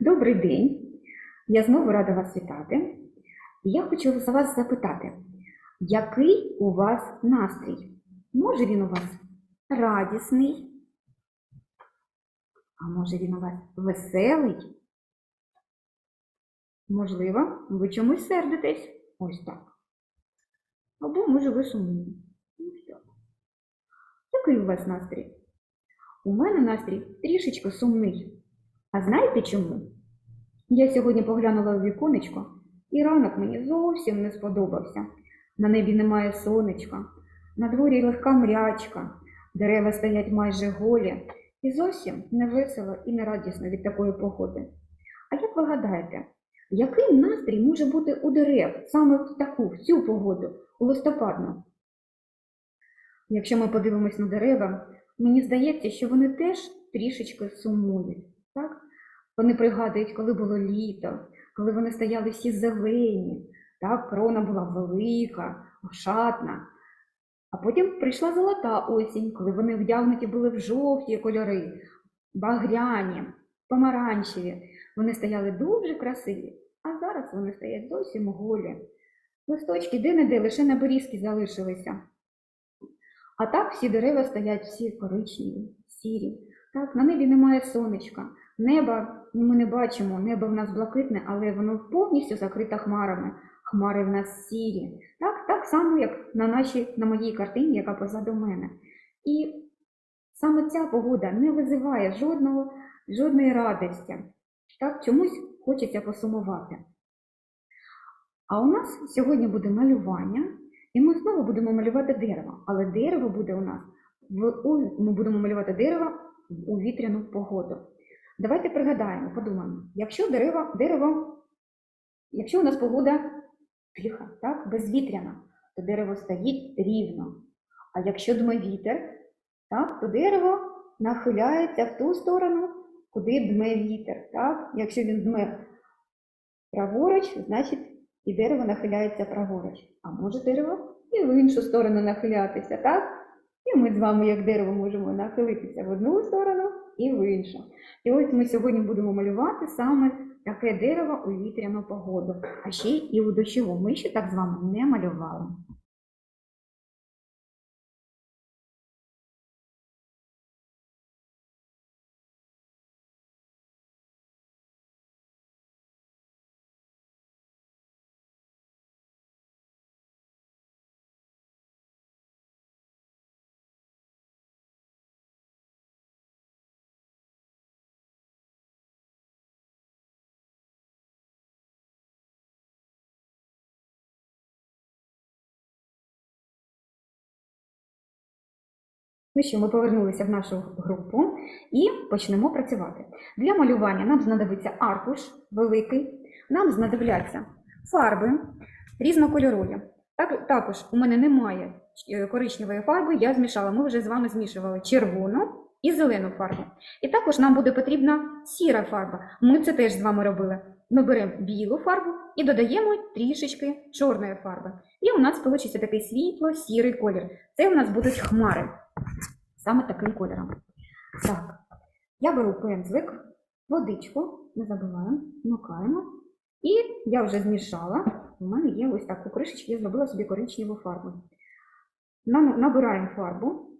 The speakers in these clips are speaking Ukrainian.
Добрий день. Я знову рада вас вітати. Я хочу за вас запитати, який у вас настрій? Може він у вас радісний? А може він у вас веселий? Можливо, ви чомусь сердитесь? Ось так. Або, може, ви сумні. Так. Який у вас настрій? У мене настрій трішечки сумний. А знаєте чому? Я сьогодні поглянула у віконечко, і ранок мені зовсім не сподобався. На небі немає сонечка, на дворі легка мрячка, дерева стоять майже голі, і зовсім не весело і не радісно від такої погоди. А як ви гадаєте, який настрій може бути у дерев саме в таку, в цю погоду, у листопадну? Якщо ми подивимось на дерева, мені здається, що вони теж трішечки сумують. Так? Вони пригадують, коли було літо, коли вони стояли всі зелені, так, крона була велика, ошатна. А потім прийшла золота осінь, коли вони вдягнуті були в жовті кольори, багряні, помаранчеві. Вони стояли дуже красиві, а зараз вони стоять зовсім голі. Листочки де-не-де лише на берізки залишилися. А так всі дерева стоять всі коричневі, сірі. Так, на небі немає сонечка. Неба ми не бачимо, небо в нас блакитне, але воно повністю закрите хмарами. Хмари в нас сірі. Так, так само, як на, нашій, на моїй картині, яка позаду мене. І саме ця погода не визиває жодного, жодної радості. Так, чомусь хочеться посумувати. А у нас сьогодні буде малювання, і ми знову будемо малювати дерево. Але дерево буде у нас ми будемо малювати дерево у вітряну погоду. Давайте пригадаємо, подумаємо, якщо дерево, дерево, якщо у нас погода тиха, так, безвітряна, то дерево стоїть рівно. А якщо дме вітер, так, то дерево нахиляється в ту сторону, куди дме вітер. Так? Якщо він дме праворуч, значить і дерево нахиляється праворуч. А може дерево і в іншу сторону нахилятися, так? І ми з вами, як дерево, можемо нахилитися в одну сторону і в іншу. І ось ми сьогодні будемо малювати саме таке дерево у вітряну погоду, а ще і у дощову. Ми ще так з вами не малювали. Ну що, ми повернулися в нашу групу і почнемо працювати. Для малювання нам знадобиться аркуш великий, нам знадобляться фарби різнокольорові. Так, також у мене немає е, коричневої фарби, я змішала. Ми вже з вами змішували червону і зелену фарбу. І також нам буде потрібна сіра фарба. Ми це теж з вами робили. Ми беремо білу фарбу і додаємо трішечки чорної фарби. І у нас вийде такий світло-сірий колір. Це у нас будуть хмари. Саме таким кольором. Так, я беру пензлик, водичку, не забуваємо, вмикаємо. І я вже змішала. У мене є ось так у кришечці, я зробила собі коричневу фарбу. Набираємо фарбу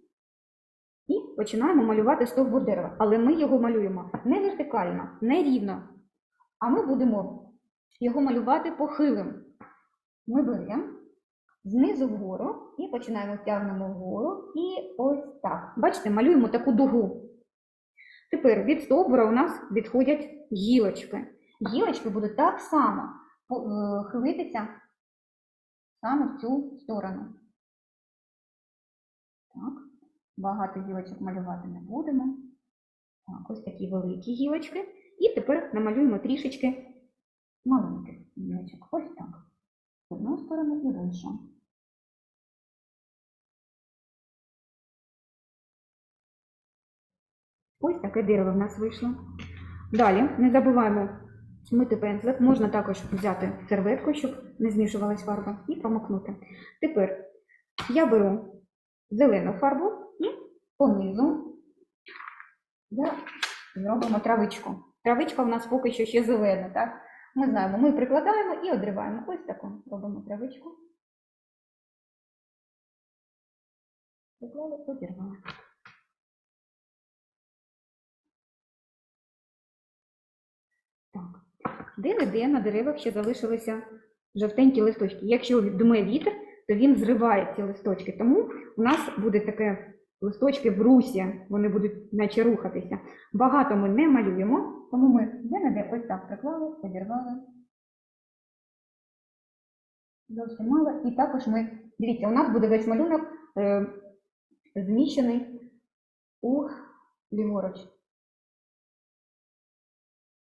і починаємо малювати стовбур дерева. Але ми його малюємо не вертикально, не рівно, а ми будемо його малювати похилим. Ми беремо знизу вгору і починаємо тягнемо вгору і ось так. Бачите, малюємо таку дугу. Тепер від стовбура у нас відходять гілочки. Гілочки будуть так само е, хилитися саме в цю сторону. Так, багато гілочок малювати не будемо. Так, ось такі великі гілочки. І тепер намалюємо трішечки маленьких гілочок. Ось так. В одну сторону і в іншу. Ось таке дерево в нас вийшло. Далі не забуваємо змити пензлик. Можна також взяти серветку, щоб не змішувалась фарба, і промокнути. Тепер я беру зелену фарбу і понизу зробимо травичку. Травичка у нас поки що ще зелена, так? Ми знаємо, ми прикладаємо і одриваємо. Ось таку робимо травичку. Приклали, одірвали. Так. Де-не-де на деревах ще залишилися жовтенькі листочки. Якщо дме вітер, то він зриває ці листочки. Тому у нас буде таке листочки в русі, вони будуть наче рухатися. Багато ми не малюємо, тому ми де-не-де ось так приклали, подірвали. Зовсім мало. І також ми, дивіться, у нас буде весь малюнок е, зміщений у ліворуч.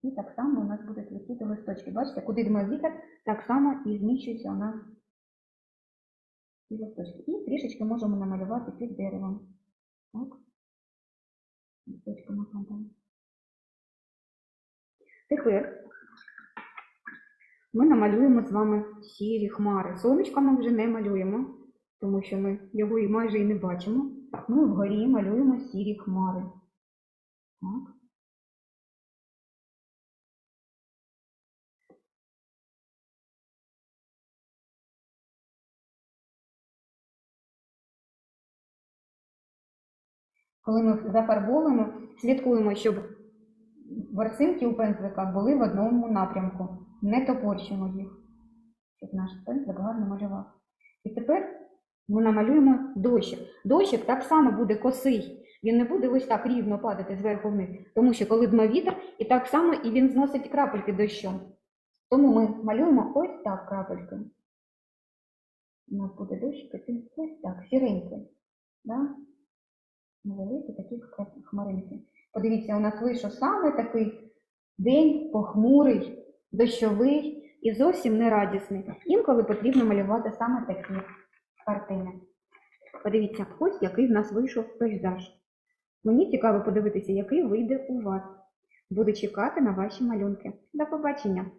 І так само у нас будуть летіти листочки. Бачите, куди йде вітер, так само і зміщуються у нас листочки. І трішечки можемо намалювати під деревом. Так. Листочками кладемо. Тепер ми намалюємо з вами сірі хмари. Сонечка ми вже не малюємо, тому що ми його майже і не бачимо. Ми вгорі малюємо сірі хмари. Так. Коли ми зафарбовуємо, слідкуємо, щоб ворсинки у пензлика були в одному напрямку. Не топорщимо їх, щоб наш пензлик гарно малював. І тепер ми намалюємо дощик. Дощик так само буде косий. Він не буде ось так рівно падати зверху вниз, тому що коли дме вітер, і так само і він зносить крапельки дощу. Тому ми малюємо ось так крапельки. У нас буде дощик, ось так, сіренький. Да? Невеликі такі хмаринки. Подивіться, у нас вийшов саме такий день похмурий, дощовий і зовсім не радісний. Інколи потрібно малювати саме такі картини. Подивіться, ось який в нас вийшов пейзаж. Мені цікаво подивитися, який вийде у вас. Буду чекати на ваші малюнки. До побачення!